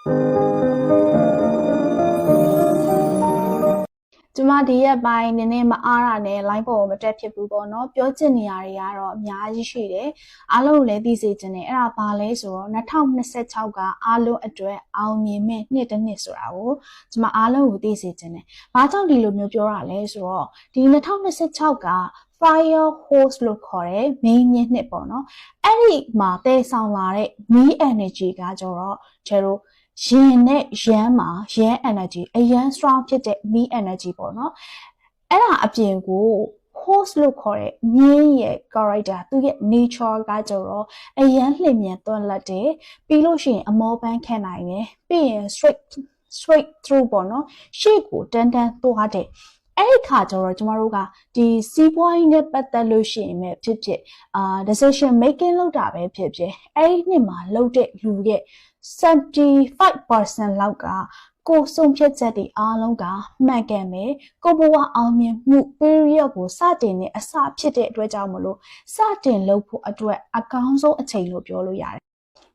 ကျမဒီရက်ပိုင်းနည်းနည်းမအားရနဲ့ line ပေါ်ကိုမတက်ဖြစ်ဘူးပေါ့နော်ပြောချင်နေရတွေကတော့အများကြီးရှိတယ်အားလုံးကိုလည်းသိစေချင်တယ်အဲ့ဒါဘာလဲဆိုတော့2026ကအားလုံးအတွက်အောင်မြင်မဲ့နှစ်တစ်နှစ်ဆိုတာကိုကျမအားလုံးကိုသိစေချင်တယ်ဘာကြောင့်ဒီလိုမျိုးပြောရလဲဆိုတော့ဒီ2026က fire hose လို့ခေါ်တဲ့ main မြင့်နှစ်ပေါ့နော်အဲ့ဒီမှာတည်ဆောင်လာတဲ့ me energy ကကြတော့ကျတော့ ရင်နဲ့ရမ်းမှာရမ်း energy အရန် strong ဖြစ်တဲ့ me energy ပေါ့နော်အဲ့ဒါအပြင်ကို host လို့ခေါ်တဲ့မြင်းရဲ့ character သူရဲ့ nature ကကြတော့အရန်လှင်မြန်သွန်လက်တယ်ပြီးလို့ရှိရင်အမောပန်းခံနိုင်တယ်ပြီးရင် straight straight through ပေါ့နော်ရှေ့ကိုတန်းတန်းသွားတယ် အဲ့ဒီခါကျတော့ကျမတို့ကဒီစီးပွားရေးနဲ့ပတ်သက်လို့ရှိရင်ပဲဖြစ်ဖြစ်အာ decision making လုပ်တာပဲဖြစ်ဖြစ်အဲ့ဒီနှစ်မှာလုပ်တဲ့လူရဲ့75%လောက်ကကိုဆုံးဖြတ်ချက်တွေအားလုံးကမှန်ကန်မယ်ကိုဘဝအောင်မြင်မှု period ကိုစတင်နေအစဖြစ်တဲ့အတွက်ကြောင့်မလို့စတင်လုပ်ဖို့အတွက်အကောင်းဆုံးအချိန်လို့ပြောလို့ရတယ်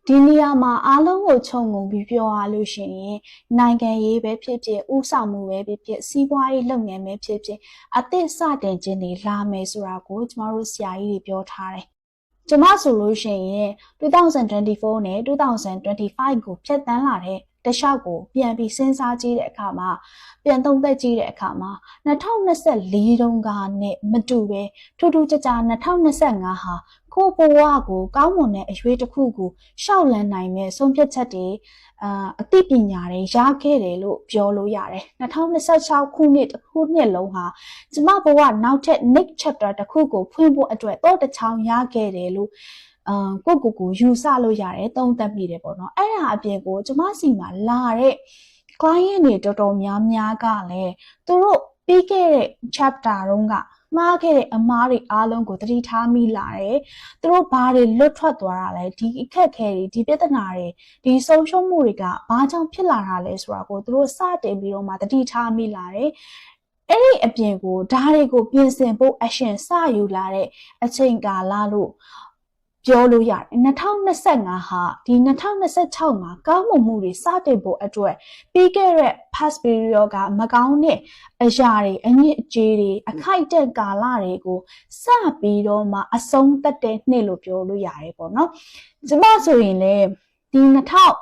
ဒီနေရာမှာအားလုံးကိုခြုံငုံပြီးပြောရလို့ရှိရင်နိုင်ငံရေးပဲဖြစ်ဖြစ်ဥဆောင်မှုပဲဖြစ်ဖြစ်စီးပွားရေးလုပ်ငန်းပဲဖြစ်ဖြစ်အသစ်စတင်ခြင်းတွေလာမယ်ဆိုတာကိုကျမတို့ဆရာကြီးတွေပြောထားတယ်ကျမဆိုလို့ရှိရင်2024နဲ့2025ကိုဖြတ်တန်းလာတဲ့ တခြားကိုပြန်ပြီးစဉ်းစားကြည့်တဲ့အခါမှာပြန်သုံးသပ်ကြည့်တဲ့အခါမှာ2024တုန်းကနဲ့မတူပဲထူးထူးခြားခြား2025ဟာကိုဘဝကိုကောင်းမွန်တဲ့အရွေးတစ်ခုကိုရှောက်လန်းနိုင်မဲ့ဆုံးဖြတ်ချက်တွေအာအသိပညာတွေရခဲ့တယ်လို့ပြောလို့ရတယ်2026ခုနှစ်တစ်ခုနှစ်လုံးဟာကျမဘဝနောက်ထပ် next chapter တစ်ခုကိုဖွင့်ဖို့အတွက်တော့တစ်ချောင်းရခဲ့တယ်လို့ အာကိုကိုကိုယူဆလို့ရတယ်သုံးသပ်မိတယ်ပေါ့နော်အဲ့ဒါအပြင်ကိုကျမစီမှာလာတဲ့ client တွေတော်တော်များများကလည်းသူတို့ပြီးခဲ့တဲ့ chapter တုန်းကမှားခဲ့တဲ့အမားတွေအားလုံးကိုသတိထားမိလာတယ်။သူတို့ဘာတွေလွတ်ထွက်သွားတာလဲဒီအခက်ခဲတွေဒီပြဿနာတွေဒီဆုံးရှုံးမှုတွေကဘာကြောင့်ဖြစ်လာတာလဲဆိုတာကိုသူတို့စတင်ပြီးတော့မှသတိထားမိလာတယ်။အဲ့ဒီအပြင်ကိုဓာတ်တွေကိုပြင်ဆင်ဖို့ action စယူလာတဲ့အချိန်ကာလလို့ ပြောလို့ရတယ်2025ဟာဒီ2026မှာကောင်းမွန်မှုတွေစတင်ဖို့အတွက်ပြီးခဲ့တဲ့ past period ကမကောင်းတဲ့အရာတွေအညစ်အကြေးတွေအခိုက်အတန့်ကာလတွေကိုစပြီးတော့မှအဆုံးသတ်တဲ့နှစ်လို့ပြောလို့ရတယ်ပေါ့နော်ကျမဆိုရင်လည်း ဒီ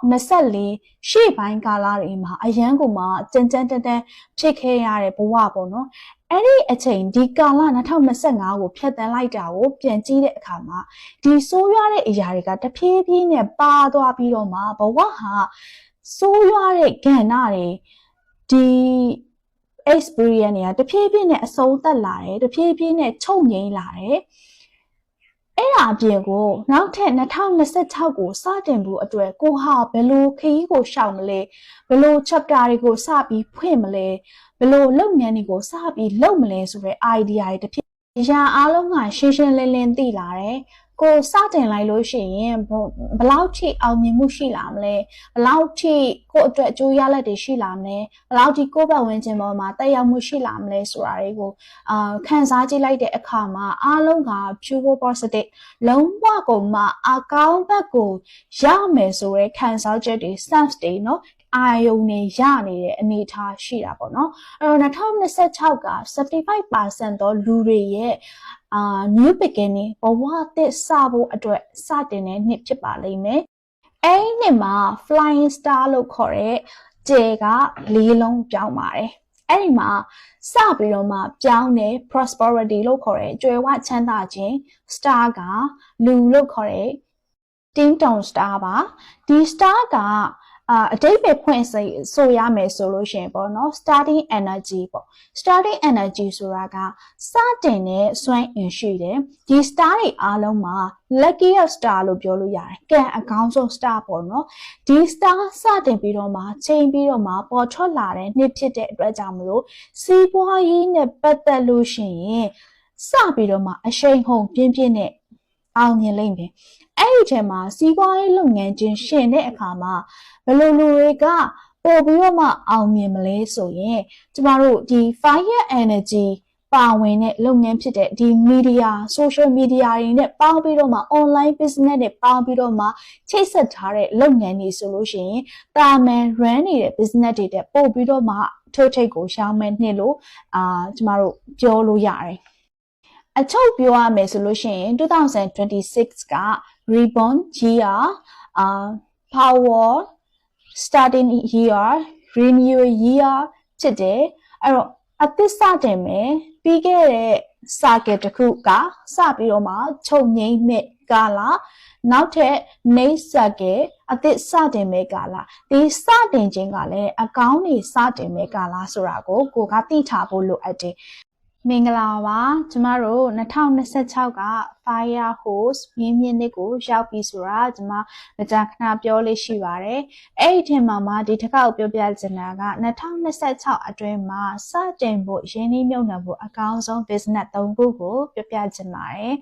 2024ရှေ့ပိုင်းကာလတွေမှာအရန်ကိုမှကြမ်းကြမ်းတန်းတန်းဖြစ်ခဲ့ရတဲ့ဘဝပေါ့နော်အဲ့ဒီအချိန်ဒီကာလ2025ကိုဖြတ်တန်းလိုက်တာကိုပြန်ကြည့်တဲ့အခါမှာဒီဆိုးရွားတဲ့အရာတွေကတဖြည်းဖြည်းနဲ့ပါသွားပြီးတော့မှဘဝဟာဆိုးရွားတဲ့ကဏ္ဍတွေဒီ experience တွေကတဖြည်းဖြည်းနဲ့အဆုံးသတ်လာတယ်တဖြည်းဖြည်းနဲ့ချုပ်ငိမ့်လာတယ် အဲ့ဒါအပြင်ကိုနောက်ထပ်2026ကိုစတင်ဖို့အတွက်ကိုဟာဘယ်လိုခရီးကိုရှောင်မလဲဘယ်လို chapter တွေကိုစပြီးဖွင့်မလဲဘယ်လိုလုပ်ငန်းတွေကိုစပြီးလုပ်မလဲဆိုတဲ့ idea တွေတဖြည်းအရာအားလုံးကရှင်းရှင်းလင်းလင်းသိလာတယ် ကိုစတင်လိုက်လို့ရှိရင်ဘလောက်ထိအောင်မြင်မှုရှိလာမလဲဘလောက်ထိကိုအတွက်အကျိုးရလဒ်တွေရှိလာမလဲဘလောက်ထိကိုယ့်ဘဝဝင်ခြင်းပေါ်မှာတက်ရောက်မှုရှိလာမလဲဆိုတာတွေကိုအာခန်းစားကြည့်လိုက်တဲ့အခါမှာအားလုံးက pure positive လုံးဝကုန်မှအကောင်းဘက်ကိုရမယ်ဆိုရဲခံစားချက်တွေ sense တွေเนาะအာယုံနေရနေတဲ့အနေအထားရှိတာပေါ့နော်အဲ့တော့2026က75%သောလူတွေရဲ့ အာ new beginning ဘဝသစ်စဖို့အတွက်စတင်တဲ့နှစ်ဖြစ်ပါလိမ့်မယ်အဲ့ဒီနှစ်မှာ flying star လို့ခေါ်တဲ့ကျဲကလေးလုံးပြောင်းပါတယ်အဲ့ဒီမှာစပြီးတော့မှပြောင်းတဲ့ prosperity လို့ခေါ်တဲ့ကြွယ်ဝချမ်းသာခြင်း star ကလူလို့ခေါ်တဲ့ ting tong star ပါဒီ star က အာအတိတ်ပဲဖွင့်ဆိုဆိုရမယ်ဆိုလို့ရှိရင်ပေါ့နော် starting energy ပေါ့ starting energy ဆိုတာကစတင်တဲ့စွမ်းအင်ရှိတယ်ဒီ star တွေအားလုံးမှာ luckiest star လို့ပြောလို့ရတယ်ကံအကောင်းဆုံး star ပေါ့နော်ဒီ star စတင်ပြီးတော့မှချိန်ပြီးတော့မှပေါ်ထွက်လာတဲ့နှစ်ဖြစ်တဲ့အတွက်ကြောင့်မလို့စီးပွားရေးနဲ့ပတ်သက်လို့ရှိရင်စပြီးတော့မှအရှိန်ဟုန်ပြင်းပြင်းနဲ့အောင်မြင်လိမ့်မယ် အဲ့ဒီထဲမှာစီးပွားရေးလုပ်ငန်းချင်းရှင်တဲ့အခါမှာဘယ်လိုလူတွေကပို့ပြီးတော့မှအောင်မြင်မလဲဆိုရင်ကျမတို့ဒီ fire energy ပါဝင်တဲ့လုပ်ငန်းဖြစ်တဲ့ဒီ media social media တွေနဲ့ပေါင်းပြီးတော့မှ online business နဲ့ပေါင်းပြီးတော့မှချိတ်ဆက်ထားတဲ့လုပ်ငန်းတွေဆိုလို့ရှိရင်တာမန် run နေတဲ့ business တွေတဲ့ပို့ပြီးတော့မှထိုးထိတ်ကိုရှောင်းမဲ့နှစ်လို့အာကျမတို့ပြောလို့ရတယ် အချုပ်ပြောရမယ်ဆိုလို့ရှိရင်2026က reborn year အာ power starting year renewal year ဖြစ်တယ်အဲ့တော့အသစ်စတင်မယ်ပြီးခဲ့တဲ့စာကတစ်ခုကစပြီးတော့မှချုပ်ငိမ့်မဲ့ကာလနောက်ထပ်နေဆက်ကအသစ်စတင်မဲ့ကာလဒီစတင်ခြင်းကလည်းအကောင်းနေစတင်မဲ့ကာလဆိုတာကိုကိုကသိထားဖို့လိုအပ်တယ် မင်္ဂလာပါကျမတို့2026က Fire Hose မြင်းမြင့်နစ်ကိုရောက်ပြီဆိုတာကျမမကြာခဏပြောလေးရှိပါတယ်အဲ့ဒီထင်မှာမှဒီတစ်ခေါက်ပြောပြချင်တာက2026အတွင်းမှာစတင်ဖို့ရင်းနှီးမြှုပ်နှံဖို့အကောင်းဆုံး business ၃ခုကိုပြောပြချင်ပါတယ်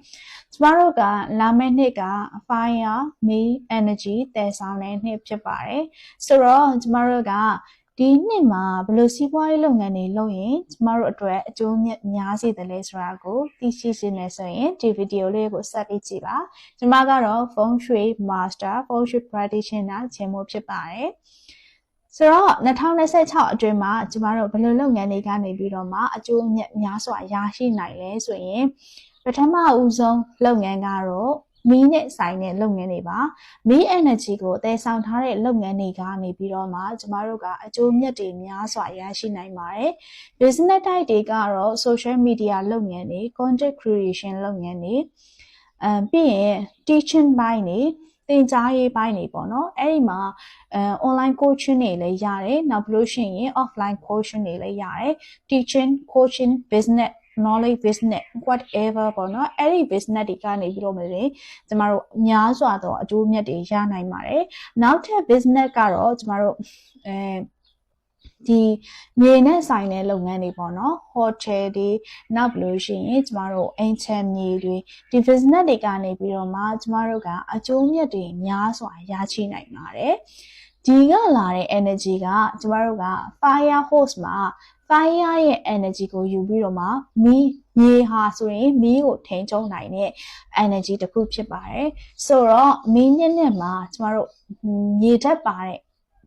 ကျမတို့ကလာမယ့်နှစ်က Fire Me Energy တည်ဆောင်တဲ့နှစ်ဖြစ်ပါတယ်ဆိုတော့ကျမတို့က ဒီနှစ်မှာဘယ်လိုစီးပွားရေးလုပ်ငန်းတွေလုပ်ရင်ကျမတို့အတွက်အကျိုးမြတ်များစေတယ်လဲဆိုတာကိုသိရှိရှင်းနေဆိုရင်ဒီဗီဒီယိုလေးကိုဆက်ပြီးကြည့်ပါကျမကတော့ Feng Shui Master Feng Shui Practitioner ချင်မှုဖြစ်ပါတယ်ဆိုတော့2026အတွင်းမှာကျမတို့ဘယ်လိုလုပ်ငန်းတွေကနေပြီးတော့မှအကျိုးမြတ်များစွာရရှိနိုင်လဲဆိုရင်ပထမဦးဆုံးလုပ်ငန်းကတော့ မီးနဲ့ဆိုင်တဲ့လုပ်ငန်းတွေပါမီး energy ကိုတည်ဆောင်ထားတဲ့လုပ်ငန်းတွေကနေပြီးတော့မှကျမတို့ကအကျိုးမြတ်တွေများစွာရရှိနိုင်ပါတယ် business type တွေကတော့ social media လုပ်ငန်းတွေ content creation လုပ်ငန်းတွေအမ်ပြီးရင် teaching ဘိုင်းတွေသင်ကြားရေးပိုင်းတွေပေါ့နော်အဲ့ဒီမှာအဲ online coaching တွေလည်းရတယ်နောက်ပြီးလို့ရှိရင် offline coaching တွေလည်းရတယ် teaching coaching business knowledge business whatever ပေါ့နော်အဲ့ဒီ business တွေကနေပြီးတော့မလဲကျမတို့များစွာသောအကျိုးမြတ်တွေရနိုင်ပါတယ်နောက်ထပ် business ကတော့ကျမတို့အဲဒီမြေနဲ့ဆိုင်တဲ့လုပ်ငန်းတွေပေါ့နော် hotel တွေနောက်ပြီးလို့ရှိရင်ကျမတို့အိမ်ချမ်းမြေတွေဒီ business တွေကနေပြီးတော့မှကျမတို့ကအကျိုးမြတ်တွေများစွာရရှိနိုင်ပါတယ် ဒီကလာတဲ့ energy ကကျမတို့က fire hose မှာ fire ရဲ့ energy ကိုယူပြီးတော့မှမီးမြေဟာဆိုရင်မီးကိုထိန်းချုပ်နိုင်တဲ့ energy တစ်ခုဖြစ်ပါတယ်ဆိုတော့မီးညစ်နဲ့မှာကျမတို့မြေတက်ပါတဲ့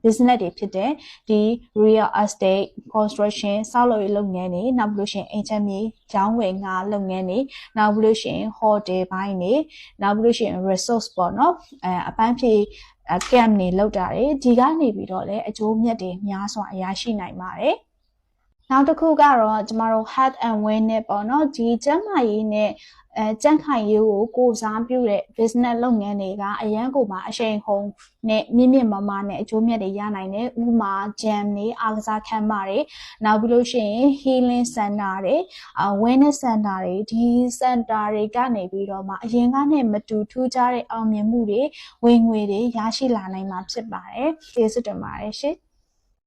business တွေဖြစ်တဲ့ဒီ real estate construction ဆောက်လုပ်ရေးလုပ်ငန်းတွေနောက်ပြီးလို့ရှိရင်အိမ်ချမ်းမြေကျောင်းဝယ်ငါလုပ်ငန်းတွေနောက်ပြီးလို့ရှိရင် hotel ဘိုင်းတွေနောက်ပြီးလို့ရှိရင် resource ပေါ့နော်အဲအပန်းဖြေ camp တွေလောက်တာတွေဒီကနေပြီးတော့လည်းအကျိုးမြတ်တွေများစွာရရှိနိုင်ပါတယ် နောက်တစ်ခုကတော့ကျမတို့ health and wellness ပေါ့နော်ဒီကျန်းမာရေးနဲ့အဲကြန့်ခိုင်ရေးကိုကိုစားပြုတဲ့ business လုပ်ငန်းတွေကအရန်ကိုမှအရှိန်ဟုန်နဲ့မြင့်မြင့်မားမားနဲ့အကျိုးမြတ်တွေရနိုင်တယ်ဥပမာ gym တွေအားကစားခန်းမတွေနောက်ပြီးလို့ရှိရင် healing center တွေ wellness center တွေဒီ center တွေကနေပြီးတော့မှအရင်ကနဲ့မတူထူးခြားတဲ့အောင်မြင်မှုတွေဝင်ငွေတွေရရှိလာနိုင်မှာဖြစ်ပါတယ်ကျေးဇူးတင်ပါတယ်ရှင်